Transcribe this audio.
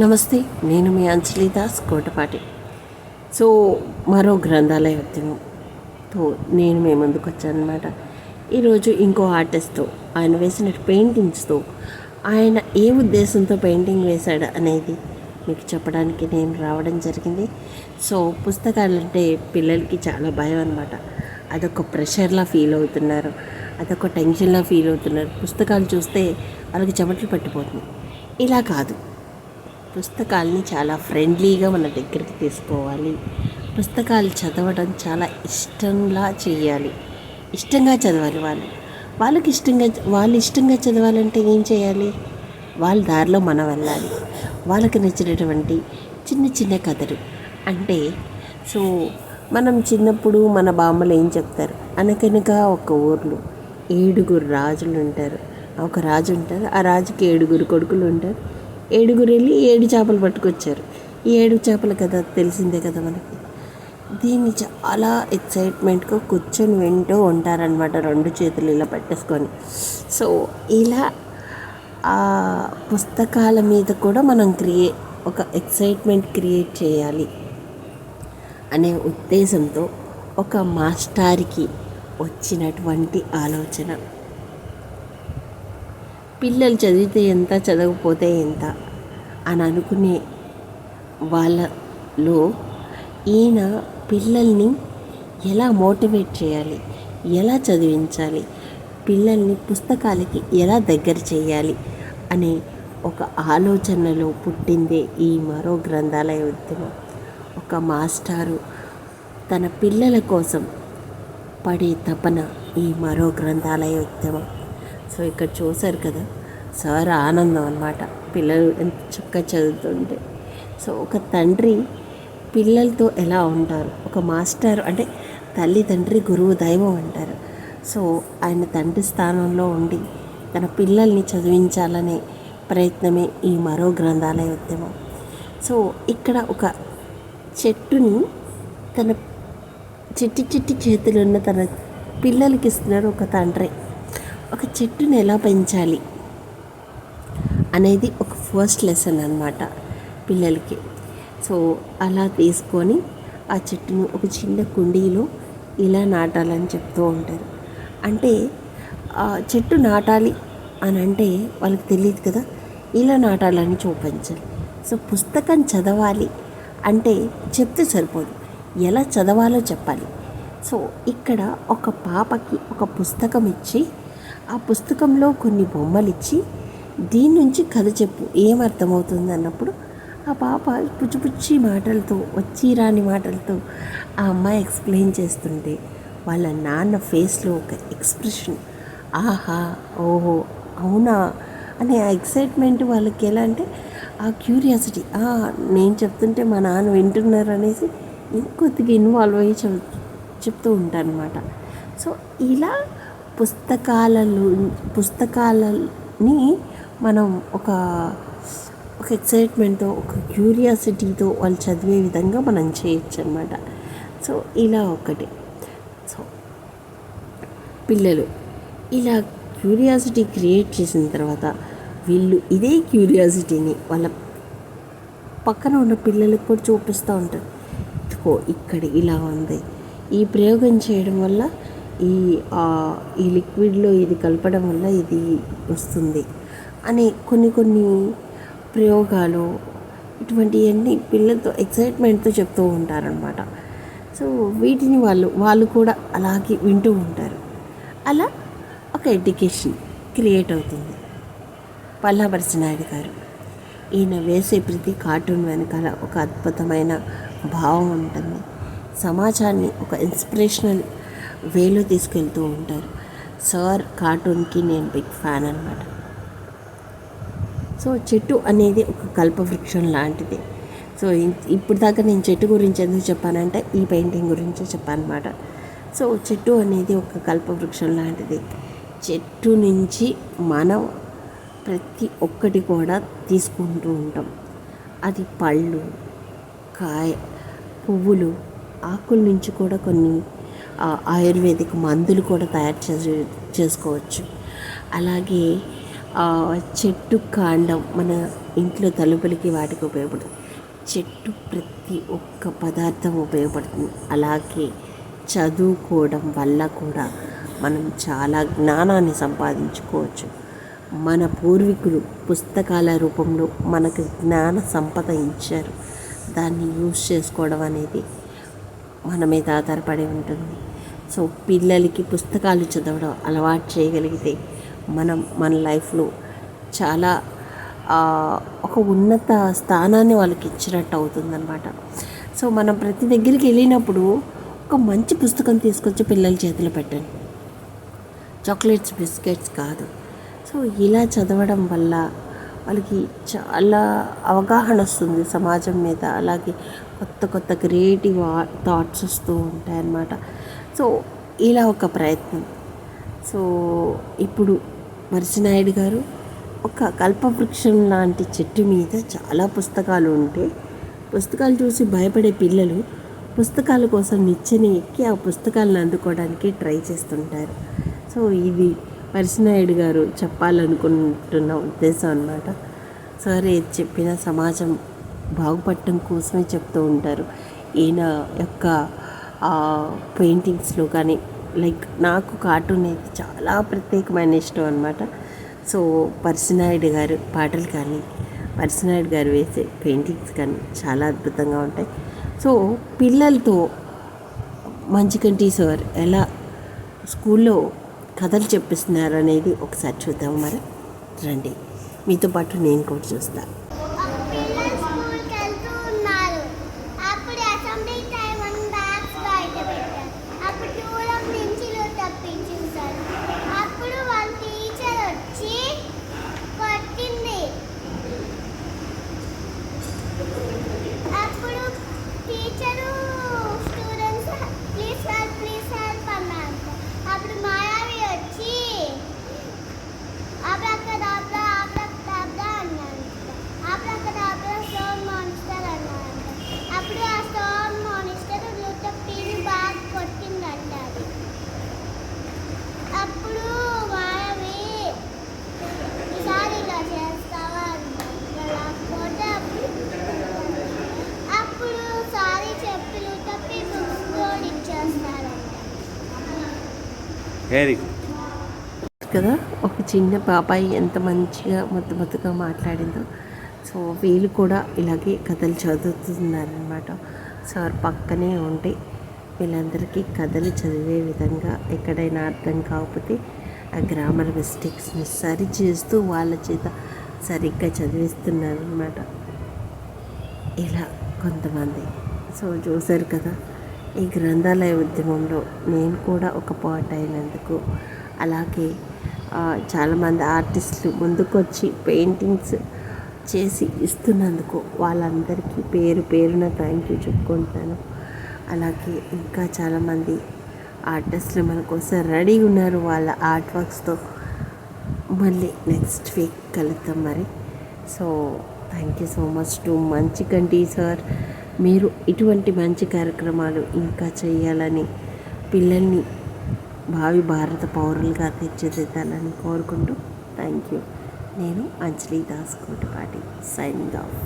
నమస్తే నేను మీ అంజలి దాస్ కోటపాటి. సో మరో గ్రంథాలయ ఉద్యమంతో నేను మీ ముందుకు వచ్చానమాట ఈరోజు ఇంకో ఆర్టిస్ట్తో ఆయన వేసిన పెయింటింగ్స్తో ఆయన ఏ ఉద్దేశంతో పెయింటింగ్ వేశాడు అనేది మీకు చెప్పడానికి నేను రావడం జరిగింది. సో పుస్తకాలు అంటే పిల్లలకి చాలా భయం అనమాట అదొక ప్రెషర్లా ఫీల్ అవుతున్నారు. అదొక టెన్షన్లా ఫీల్ అవుతున్నారు. పుస్తకాలు చూస్తే వాళ్ళకి చెమటలు పట్టిపోతుంది ఇలా కాదు. పుస్తకాలని చాలా ఫ్రెండ్లీగా మన దగ్గరికి తీసుకోవాలి. పుస్తకాలు చదవడం చాలా ఇష్టంలా చేయాలి. ఇష్టంగా చదవాలి వాళ్ళు. వాళ్ళకి ఇష్టంగా వాళ్ళు ఇష్టంగా చదవాలంటే ఏం చేయాలి? వాళ్ళ దారిలో మనం వెళ్ళాలి. వాళ్ళకి నచ్చినటువంటి చిన్న చిన్న కథలు. అంటే సో మనం చిన్నప్పుడు మన బామ్మలు ఏం చెప్తారు? అనకనగా ఒక ఊర్లో ఏడుగురు రాజులు ఉంటారు. ఒక రాజు ఉంటారు ఆ రాజుకి ఏడుగురు కొడుకులు ఉంటారు. ఏడుగురు వెళ్ళి ఏడు చేపలు పట్టుకొచ్చారు. ఈ ఏడు చేపల కథ తెలిసిందే కదా మనకి? దీన్ని చాలా ఎక్సైట్మెంట్గా కూర్చొని వింటూ ఉంటారనమాట రెండు చేతులు ఇలా పట్టేసుకొని. సో ఇలా ఆ పుస్తకాల మీద కూడా మనం క్రియే ఒక ఎక్సైట్మెంట్ క్రియేట్ చేయాలి అనే ఉద్దేశంతో ఒక మాస్టార్కి వచ్చినటువంటి ఆలోచన. పిల్లలు చదివితే ఎంత చదవకపోతే ఎంత అని అనుకునే వాళ్ళలో ఈయన పిల్లల్ని ఎలా మోటివేట్ చేయాలి ఎలా చదివించాలి పిల్లల్ని పుస్తకాలకి ఎలా దగ్గర చేయాలి అనే ఒక ఆలోచనలో పుట్టిందే ఈ మరో గ్రంథాలయ ఉద్యమం. ఒక మాస్టారు తన పిల్లల కోసం పడే తపన ఈ మరో గ్రంథాలయ ఉద్యమం. సో ఇక్కడ చూశారు కదా సార్ ఆనందం అనమాట పిల్లలు ఎంత చక్కగా చదువుతుంటే. సో ఒక తండ్రి పిల్లలతో ఎలా ఉంటారు? ఒక మాస్టర్ అంటే తల్లి తండ్రి గురువు దైవం అంటారు. సో ఆయన తండ్రి స్థానంలో ఉండి తన పిల్లల్ని చదివించాలనే ప్రయత్నమే ఈ మరో గ్రంథాలయ ఉద్యమం. సో ఇక్కడ ఒక చెట్టుని తన చిట్టి చిట్టి చేతులు ఉన్న తన పిల్లలకి ఇస్తున్నారు ఒక తండ్రి. ఒక చెట్టుని ఎలా పెంచాలి అనేది ఒక ఫస్ట్ లెసన్ అనమాట పిల్లలకి. సో అలా తీసుకొని ఆ చెట్టును ఒక చిన్న కుండీలో ఇలా నాటాలని చెప్తూ ఉంటారు. అంటే ఆ చెట్టు నాటాలి అని అంటే వాళ్ళకి తెలియదు కదా ఇలా నాటాలని చూపించాలి. సో పుస్తకం చదవాలి అంటే చెప్తే సరిపోదు. ఎలా చదవాలో చెప్పాలి. సో ఇక్కడ ఒక పాపకి ఒక పుస్తకం ఇచ్చి ఆ పుస్తకంలో కొన్ని బొమ్మలు ఇచ్చి దీని నుంచి కథ చెప్పు ఏం అర్థమవుతుంది అన్నప్పుడు ఆ పాప పుచ్చిపుచ్చి మాటలతో వచ్చి రాని మాటలతో ఆ అమ్మాయి ఎక్స్ప్లెయిన్ చేస్తుంటే వాళ్ళ నాన్న ఫేస్లో ఒక ఎక్స్ప్రెషన్ ఆహా ఓహో అవునా? అనే ఆ ఎక్సైట్మెంట్ వాళ్ళకి ఎలా అంటే ఆ క్యూరియాసిటీ నేను చెప్తుంటే మా నాన్న వింటున్నారు అనేసి ఇంకొద్దిగా ఇన్వాల్వ్ అయ్యి చెప్ చెప్తూ ఉంటాను అనమాట సో ఇలా పుస్తకాలలో పుస్తకాలని మనం ఒక ఒక ఎక్సైట్మెంట్తో ఒక క్యూరియాసిటీతో వాళ్ళు చదివే విధంగా మనం చేయొచ్చు అనమాట సో ఇలా ఒకటి. సో పిల్లలు ఇలా క్యూరియాసిటీ క్రియేట్ చేసిన తర్వాత వీళ్ళు ఇదే క్యూరియాసిటీని వాళ్ళ పక్కన ఉన్న పిల్లలకు కూడా చూపిస్తూ ఉంటారు. ఇదిగో ఇక్కడ ఇలా ఉంది. ఈ ప్రయోగం చేయడం వల్ల ఈ ఈ లిక్విడ్లో ఇది కలపడం వల్ల ఇది వస్తుంది అని కొన్ని కొన్ని ప్రయోగాలు ఇటువంటివన్నీ పిల్లలతో ఎక్సైట్మెంట్తో చెప్తూ ఉంటారనమాట సో వీటిని వాళ్ళు వాళ్ళు కూడా అలాగే వింటూ ఉంటారు. అలా ఒక ఎడ్యుకేషన్ క్రియేట్ అవుతుంది. పల్లాపరిచినాయుడు గారు ఈయన వేసే ప్రతి కార్టూన్ వెనకాల ఒక అద్భుతమైన భావం ఉంటుంది. సమాజాన్ని ఒక ఇన్స్పిరేషనల్ వేలో తీసుకెళ్తూ ఉంటారు. సార్ కార్టూన్కి నేను బిగ్ ఫ్యాన్ అనమాట సో చెట్టు అనేది ఒక కల్పవృక్షం లాంటిది. సో ఇప్పుడు దాకా నేను చెట్టు గురించి ఎందుకు చెప్పానంటే ఈ పెయింటింగ్ గురించి చెప్పానమాట. సో చెట్టు అనేది ఒక కల్పవృక్షం లాంటిది. చెట్టు నుంచి మనం ప్రతి ఒక్కటి కూడా తీసుకుంటూ ఉంటాం. అది పళ్ళు కాయ పువ్వులు ఆకుల నుంచి కూడా కొన్ని ఆయుర్వేదిక్ మందులు కూడా తయారు చేసి చేసుకోవచ్చు. అలాగే చెట్టు కాండం మన ఇంట్లో తలుపులకి వాటికి ఉపయోగపడుతుంది. చెట్టు ప్రతి ఒక్క పదార్థం ఉపయోగపడుతుంది. అలాగే చదువుకోవడం వల్ల కూడా మనం చాలా జ్ఞానాన్ని సంపాదించుకోవచ్చు. మన పూర్వీకులు పుస్తకాల రూపంలో మనకు జ్ఞాన సంపద ఇచ్చారు. దాన్ని యూజ్ చేసుకోవడం అనేది మన మీద ఆధారపడి ఉంటుంది. సో పిల్లలకి పుస్తకాలు చదవడం అలవాటు చేయగలిగితే మనం మన లైఫ్లో చాలా ఒక ఉన్నత స్థానాన్ని వాళ్ళకి ఇచ్చినట్టు అవుతుందన్నమాట. సో మనం ప్రతి దగ్గరికి వెళ్ళినప్పుడు ఒక మంచి పుస్తకం తీసుకొచ్చి పిల్లల చేతిలో పెట్టండి. చాక్లెట్స్ బిస్కెట్స్ కాదు. సో ఇలా చదవడం వల్ల వాళ్ళకి చాలా అవగాహన వస్తుంది సమాజం మీద. అలాగే కొత్త కొత్త క్రియేటివ్ థాట్స్ వస్తూ ఉంటాయి అన్నమాట సో ఇలా ఒక ప్రయత్నం. సో ఇప్పుడు మరిసినాయుడు గారు ఒక కల్పవృక్షం లాంటి చెట్టు మీద చాలా పుస్తకాలు ఉంటే పుస్తకాలు చూసి భయపడే పిల్లలు పుస్తకాల కోసం నిచ్చెని ఎక్కి ఆ పుస్తకాలను అందుకోవడానికి ట్రై చేస్తుంటారు. సో ఇది పరిసినాయుడు గారు చెప్పాలనుకుంటున్న ఉద్దేశం అనమాట సార్ ఏది చెప్పినా సమాజం బాగుపడటం కోసమే చెప్తూ ఉంటారు. ఈయన యొక్క పెయింటింగ్స్లో కానీ లైక్ నాకు కార్టూన్ అయితే చాలా ప్రత్యేకమైన ఇష్టం అనమాట సో పర్సినాయుడు గారు పాటలు కానీ పర్సినాయుడు గారు వేసే పెయింటింగ్స్ కానీ చాలా అద్భుతంగా ఉంటాయి. సో పిల్లలతో మంచికంటి సార్ ఎలా స్కూల్లో కథలు చెప్పిస్తున్నారు అనేది ఒకసారి చూద్దాం మరి. రండి. మీతో పాటు నేను కూడా చూస్తాను వెరీ గుడ్ కదా? ఒక చిన్న పాపాయి ఎంత మంచిగా ముద్దు ముద్దుగా మాట్లాడిందో. సో వీళ్ళు కూడా ఇలాగే కథలు చదువుతున్నారనమాట సార్ పక్కనే ఉండి వీళ్ళందరికీ కథలు చదివే విధంగా ఎక్కడైనా అర్థం కాకపోతే ఆ గ్రామర్ మిస్టేక్స్ని సరి చేస్తూ వాళ్ళ చేత సరిగ్గా చదివిస్తున్నారనమాట ఇలా కొంతమంది. సో చూశారు కదా? ఈ గ్రంథాలయ ఉద్యమంలో నేను కూడా ఒక పార్ట్ అయినందుకు అలాగే చాలామంది ఆర్టిస్టులు ముందుకొచ్చి పెయింటింగ్స్ చేసి ఇస్తున్నందుకు వాళ్ళందరికీ పేరు పేరున థ్యాంక్ యూ చెప్పుకుంటాను. అలాగే ఇంకా చాలామంది ఆర్టిస్టులు మన కోసం రెడీగా ఉన్నారు. వాళ్ళ ఆర్ట్ వర్క్స్తో మళ్ళీ నెక్స్ట్ వీక్ కలుద్దాం మరి. So thank you so much to మంచి కంటి సార్ మీరు ఇటువంటి మంచి కార్యక్రమాలు ఇంకా చేయాలని పిల్లల్ని భావి భారత పౌరులుగా తీర్చిదిద్దాలని కోరుకుంటూ థ్యాంక్ యూ. నేను అంజలి దాస్ కోటిపాటి సైనింగ్ ఆఫ్